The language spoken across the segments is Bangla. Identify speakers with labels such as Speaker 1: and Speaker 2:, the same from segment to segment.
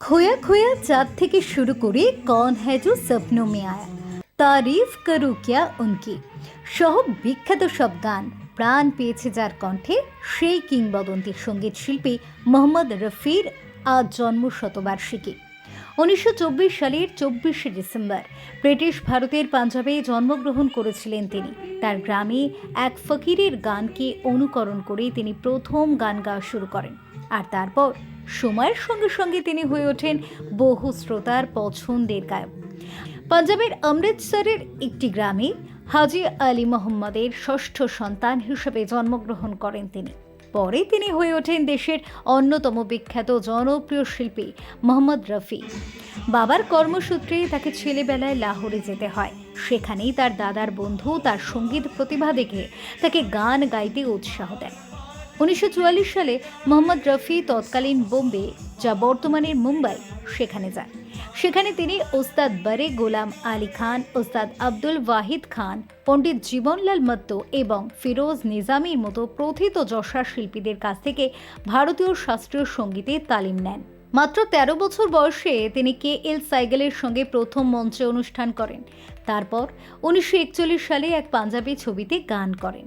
Speaker 1: खोया खोया चाँद থেকে শুরু করে কন হ্যায় जो सपनों में आया তারিফ করু কিয়া উনকি সহ বিখ্যাত সব গান প্রাণ পেয়েছে যার কণ্ঠে সেই কিংবদন্তি সঙ্গীত শিল্পী মোহাম্মদ রফির আজ জন্ম শতবার্ষিকী উনিশশো চব্বিশ সালের চব্বিশে ডিসেম্বর ব্রিটিশ ভারতের পাঞ্জাবে জন্মগ্রহণ করেছিলেন তিনি তার গ্রামে এক ফকিরের গানকে অনুকরণ করে তিনি প্রথম গান গাওয়া শুরু করেন আর তারপর সময়ের সঙ্গে সঙ্গে তিনি হয়ে ওঠেন বহু শ্রোতার পছন্দের গায়ক। পাঞ্জাবের অমৃতসরের একটি গ্রামে হাজি আলী মোহাম্মদের ষষ্ঠ সন্তান হিসেবে জন্মগ্রহণ করেন তিনি। পরে তিনি হয়ে ওঠেন দেশের অন্যতম বিখ্যাত জনপ্রিয় শিল্পী মোহাম্মদ রফি। বাবার কর্মসূত্রে তাকে ছেলেবেলায় লাহোরে যেতে হয়। সেখানেই তার দাদার বন্ধু তার সংগীত প্রতিভা দেখে তাকে গান গাইতে উৎসাহ দেয় উনিশশো চুয়াল্লিশ সালে মোহাম্মদ রফি তৎকালীন বোম্বে, যা বর্তমানের মুম্বাই, সেখানে যান। সেখানে তিনি ওস্তাদ বারে গোলাম আলী খান, ওস্তাদ আব্দুল ওয়াহিদ খান, পণ্ডিত জীবনলাল মত্ত এবং ফিরোজ নিজামির মতো প্রথিত যশা শিল্পীদের কাছ থেকে ভারতীয় শাস্ত্রীয় সঙ্গীতে তালিম নেন। মাত্র ১৩ বছর বয়সে তিনি কে এল সাইগেলের সঙ্গে প্রথম মঞ্চে অনুষ্ঠান করেন। তারপর উনিশশো একচল্লিশ সালে এক পাঞ্জাবি ছবিতে গান করেন।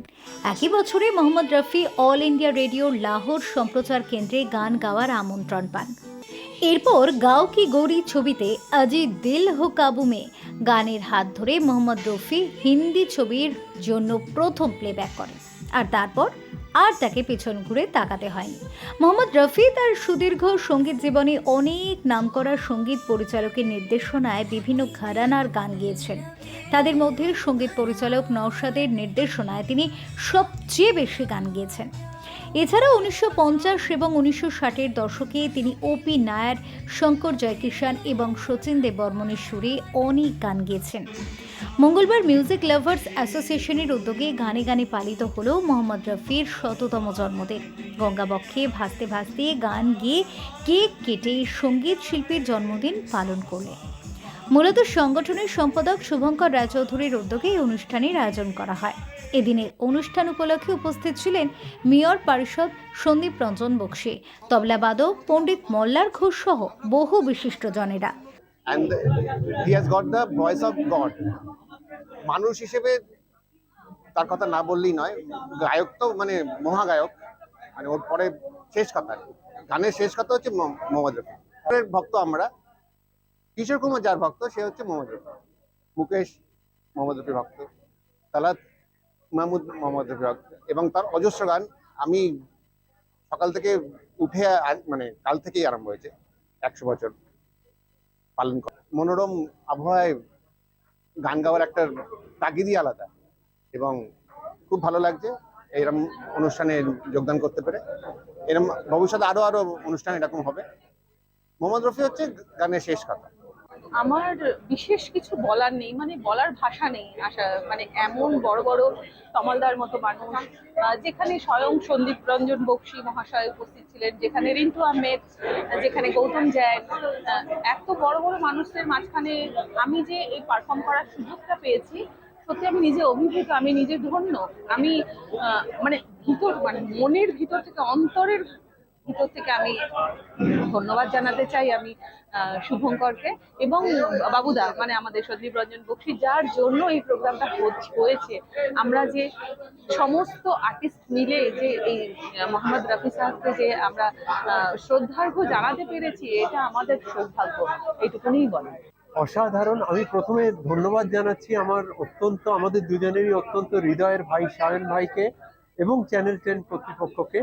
Speaker 1: একই বছরে মোহাম্মদ রফি অল ইন্ডিয়া রেডিওর লাহোর সম্প্রচার কেন্দ্রে গান গাওয়ার আমন্ত্রণ পান। এরপর গাও কি গৌরী ছবিতে আজি দিল হো কাবুমে গানের হাত ধরে মোহাম্মদ রফি হিন্দি ছবির জন্য প্রথম প্লেব্যাক করেন। আর তারপর আর তাকে পেছন ঘুরে তাকাতে হয়নি। মোহাম্মদ রফি তার সুদীর্ঘ সংগীত জীবনে অনেক নামকরা সংগীত পরিচালকের নির্দেশনায় বিভিন্ন ঘরানার গান গিয়েছেন। তাদের মধ্যে সংগীত পরিচালক নওশাদের নির্দেশনায় তিনি সবচেয়ে বেশি গান গিয়েছেন। এছাড়া উনিশশো পঞ্চাশ এবং উনিশশো ষাটের দশকে তিনি ওপি নায়ার, শঙ্কর জয়কিষান এবং শচীন দেব বর্মনের সুরে অনেক গান গেয়েছেন। মঙ্গলবার মিউজিক লাভার্স অ্যাসোসিয়েশনের উদ্যোগে গানে গানে পালিত হল মোহাম্মদ রফির শততম জন্মদিন। গঙ্গাবক্ষে ভাসতে ভাসতে গান গেয়ে কেক কেটে সংগীত শিল্পীর জন্মদিন পালন করলেন। মূলত সংগঠনের সম্পাদক শুভঙ্কর রায়চৌধুরীর উদ্যোগে এই অনুষ্ঠানের আয়োজন করা হয়। এদিনের অনুষ্ঠান উপলক্ষে উপস্থিত ছিলেন মেয়র পারিষদ সন্দীপ রঞ্জন বক্সি তবলাবাদক পণ্ডিত মল্লার ঘোষ সহ বহু বিশিষ্টজনেরা
Speaker 2: and he has got the voice of God. মানুষ হিসেবে তার কথা না বললেই নয়, গায়ক তো মানে মহাগায়ক মানে ওর পরে শেষ কথা। গানের শেষ কথা হচ্ছে মোহাম্মদ রফি ভক্ত আমরা। কিশোর কুমার যার ভক্ত, সে হচ্ছে মোহাম্মদ রফি। মুকেশ মোহাম্মদ রফির ভক্ত তালাত মাহমুদ মোহাম্মদ রফির ভক্ত এবং তার অজস্র গান আমি সকাল থেকে উঠে মানে কাল থেকেই আরম্ভ হয়েছে, একশো বছর পালন করে। মনোরম আবহাওয়ায় গান গাওয়ার একটা তাগিদই আলাদা এবং খুব ভালো লাগছে এরকম অনুষ্ঠানে যোগদান করতে পেরে। এরকম ভবিষ্যতে আরও আরও অনুষ্ঠান এরকম হবে। মোহাম্মদ রফি হচ্ছে গানের শেষ কথা।
Speaker 3: আমার বিশেষ কিছু বলার নেই মানে বলার ভাষা নেই আশা মানে এমন বড় বড় তমালদার মতো মানুষ যেখানে স্বয়ং সন্দীপ রঞ্জন বক্সি মহাশয় উপস্থিত ছিলেন, যেখানে রিন্টু আহমেদ, যেখানে গৌতম জৈন এত বড় বড় মানুষদের মাঝখানে আমি যে এই পারফর্ম করার সুযোগটা পেয়েছি, সত্যি আমি নিজে অভিভূত, আমি নিজে ধন্য। আমি মানে ভিতর মানে মনের ভিতর থেকে অন্তরের ভিতর থেকে আমি ধন্যবাদ জানাতে চাই আমি শুভঙ্করকে এবং বাবুদা মানে আমাদের সন্দীপ রঞ্জন বক্সি যার জন্য এই প্রোগ্রামটা হয়েছে। আমরা যে সমস্ত আর্টিস্ট মিলে যে এই মোহাম্মদ রফি সাহেবকে যে আমরা আহ, শ্রদ্ধার্ঘ্য জানাতে পেরেছি এটা আমাদের সৌভাগ্য। এইটুকুনি বলা
Speaker 4: অসাধারণ। আমি প্রথমে ধন্যবাদ জানাচ্ছি আমার অত্যন্ত আমাদের দুজনেরই অত্যন্ত হৃদয়ের ভাই সায়ন ভাইকে এবং চ্যানেল টেন কর্তৃপক্ষকে।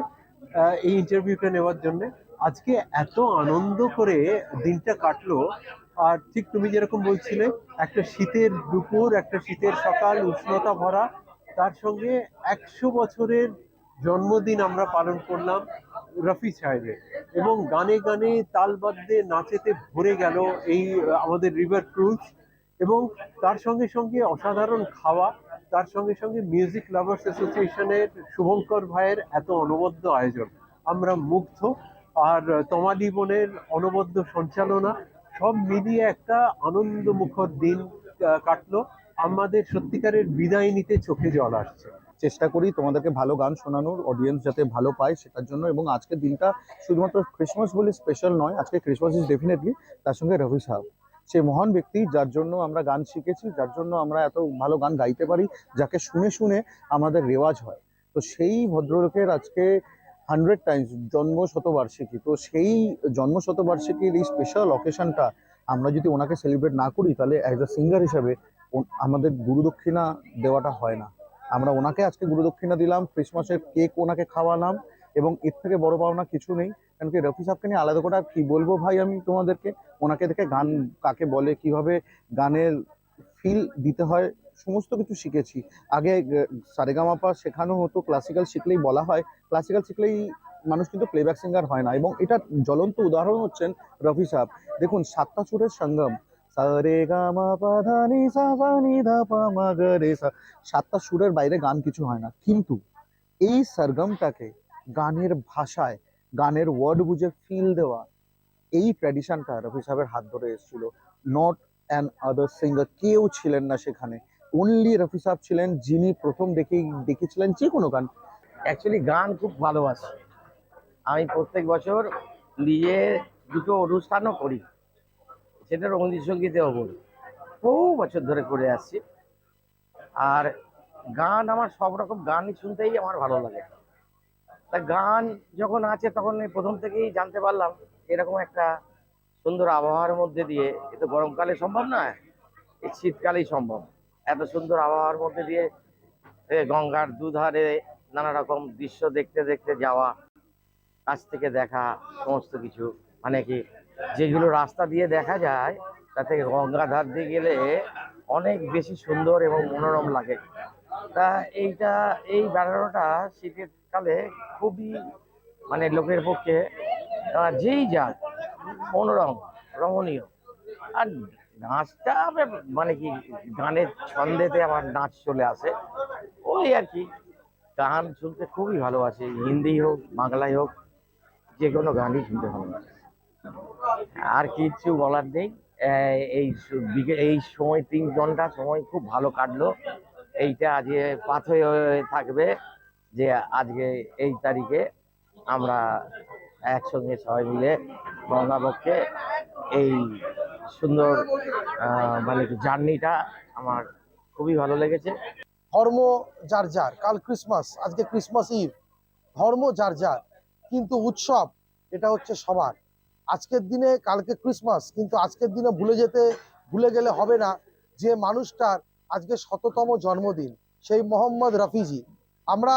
Speaker 4: এই ইন্টারভিউটা নেওয়ার জন্য। আজকে এত আনন্দ করে দিনটা কাটলো। আর ঠিক তুমি যেরকম বলছিলে, একটা শীতের দুপুর, একটা শীতের সকাল, উষ্ণতা ভরা। তার সঙ্গে একশো বছরের জন্মদিন আমরা পালন করলাম রফি সাহেবের। এবং গানে গানে তাল বাদ্যে নাচেতে ভরে গেল এই, আমাদের রিভার ক্রুজ এবং তার সঙ্গে সঙ্গে অসাধারণ খাওয়া। তার সঙ্গে সঙ্গে মিউজিক লাভার্স অ্যাসোসিয়েশনের শুভঙ্কর ভাইয়ের এত অনবদ্য আয়োজন। আমরা মুগ্ধ, আর তমালি বোনের অনবদ্য সঞ্চালনা, সব মিলিয়ে একটা আনন্দমুখর দিন কাটলো। আমাদের সত্যিকারের বিদায় নিতে চোখে জল আসছে।
Speaker 5: চেষ্টা করি তোমাদেরকে ভালো গান শোনানোর অডিয়েন্স যাতে ভালো পায় সেটার জন্য, এবং আজকের দিনটা শুধুমাত্র ক্রিসমাস বলে স্পেশাল নয়, আজকে ক্রিসমাস ইজ ডেফিনেটলি তার সঙ্গে রবি সাহেব সে মহান ব্যক্তি যার জন্য আমরা গান শিখেছি, যার জন্য আমরা এত ভালো গান গাইতে পারি, যাকে শুনে শুনে আমাদের রেওয়াজ হয়। তো সেই ভদ্রলোকের আজকে হান্ড্রেড টাইমস জন্ম শতবার্ষিকী। তো সেই জন্ম শতবার্ষিকীর এই স্পেশাল অকেশনটা আমরা যদি ওনাকে সেলিব্রেট না করি, তাহলে অ্যাজ আ সিঙ্গার হিসেবে আমাদের গুরুদক্ষিণা দেওয়াটা হয় না। আমরা ওনাকে আজকে গুরুদক্ষিণা দিলাম ক্রিসমাসের কেক ওনাকে খাওয়ালাম এবং এর থেকে বড় পাওনা কিছু নেই। কারণ কি, রফি সাহেবকে নিয়ে আলাদা করে আর কি বলব ভাই আমি তোমাদেরকে? ওনাকে দেখে গান কাকে বলে, কীভাবে গানের ফিল দিতে হয়, সমস্ত কিছু শিখেছি। আগে সারেগামাপা শেখানো হতো ক্লাসিক্যাল শিখলেই বলা হয়। ক্লাসিক্যাল শিখলেই মানুষ কিন্তু প্লেব্যাক সিঙ্গার হয় না এবং এটা জ্বলন্ত উদাহরণ হচ্ছেন রফি সাহেব দেখুন, সাতটা সুরের সঙ্গম সাতটা সুরের বাইরে গান কিছু হয় না। কিন্তু এই সরগমটাকে গানের ভাষায়, গানের ওয়ার্ড বুঝে ফিল দেওয়া, এই ট্র্যাডিশনটা রফি সাহেবের হাত ধরে এসেছিল। নট অ্যান আদার সিঙ্গার কেউ ছিলেন না সেখানে। অনলি রফি সাহেব ছিলেন যিনি প্রথম দেখে, দেখেছিলেন যে কোনো গান।
Speaker 6: অ্যাকচুয়ালি গান খুব ভালোবাসি। আমি প্রত্যেক বছর নিজে দুটো অনুষ্ঠানও করি। সেটা রবীন্দ্র সঙ্গীতেও করি বহু বছর ধরে করে আসছি। আর গান, আমার সব রকম গানই শুনতেই আমার ভালো লাগে। তা গান যখন আছে তখন এই প্রথম থেকেই জানতে পারলাম এরকম একটা সুন্দর আবহাওয়ার মধ্যে দিয়ে, এ তো গরমকালে সম্ভব নয় এই শীতকালেই সম্ভব। এত সুন্দর আবহাওয়ার মধ্যে দিয়ে গঙ্গার দুধারে নানা রকম দৃশ্য দেখতে দেখতে যাওয়া, কাছ থেকে দেখা, সমস্ত কিছু। মানে কি, যেগুলো রাস্তা দিয়ে দেখা যায় তা থেকে গঙ্গা ধার দিয়ে গেলে অনেক বেশি সুন্দর এবং মনোরম লাগে। তা এইটা, এই বেড়ানোটা শীতের কালে খুবই মানে লোকের পক্ষে যেই যাক মনোরম, রমণীয়। আর নাচটা মানে কি, গানের ছন্দেতে আমার নাচ চলে আসে। ওই আর কি, গান শুনতে খুবই ভালোবাসি, হিন্দি হোক, বাংলায় হোক যে কোনো গানই শুনতে ভালোবাসি। আর কিচ্ছু বলার নেই এই এই সময় তিন ঘণ্টা সময় খুব ভালো কাটলো। এইটা আজকে পাথর হয়ে থাকবে যে আজকে এই তারিখে আমরা একসঙ্গে সবাই মিলে গঙ্গাবক্ষে এই সুন্দর মানে জার্নিটা আমার খুবই ভালো লেগেছে।
Speaker 7: ধর্ম যার যার, কাল ক্রিসমাস, আজকে ক্রিসমাস ইভ। ধর্ম যার যার, কিন্তু উৎসব, এটা হচ্ছে সবার। আজকের দিনে, কালকে ক্রিসমাস, কিন্তু আজকের দিনে ভুলে যেতে, ভুলে গেলে হবে না। যে মানুষটার আজকে শততম জন্মদিন, সেই মোহাম্মদ রফিজি। আমরা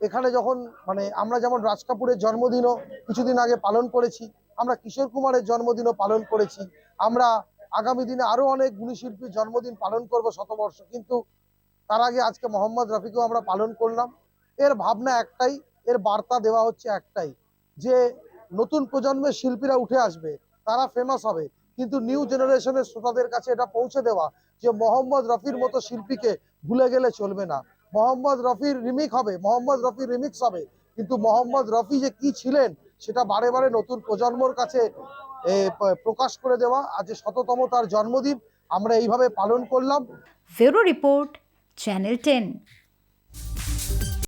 Speaker 7: এখানে যখন মানে আমরা যেমন রাজ কাপুরের জন্মদিনও কিছুদিন আগে পালন করেছি, আমরা কিশোর কুমারের জন্মদিনও পালন করেছি, আমরা আগামী দিনে আরও অনেক গুণী শিল্পীর জন্মদিন পালন করব শতবর্ষ, কিন্তু তার আগে আজকে মোহাম্মদ রফিকেও আমরা পালন করলাম। এর ভাবনা একটাই, এর বার্তা দেওয়া হচ্ছে একটাই, যে নতুন প্রজন্মের শিল্পীরা উঠে আসবে, তারা ফেমাস হবে। কিন্তু নিউ জেনারেশনের শ্রোতাদের কাছে এটা পৌঁছে দেওয়া যে মোহাম্মদ রফির মতো শিল্পীকে ভুলে গেলে চলবে না। মোহাম্মদ রফির রিমিক হবে, মোহাম্মদ রফির রিমিক্স হবে। কিন্তু মোহাম্মদ রফি যে কি ছিলেন, সেটা বারে বারে নতুন প্রজন্মর কাছে প্রকাশ করে দেওয়া। আজ শততম তার জন্মদিন, আমরা এইভাবে পালন করলাম।
Speaker 1: Bureau report, channel ten.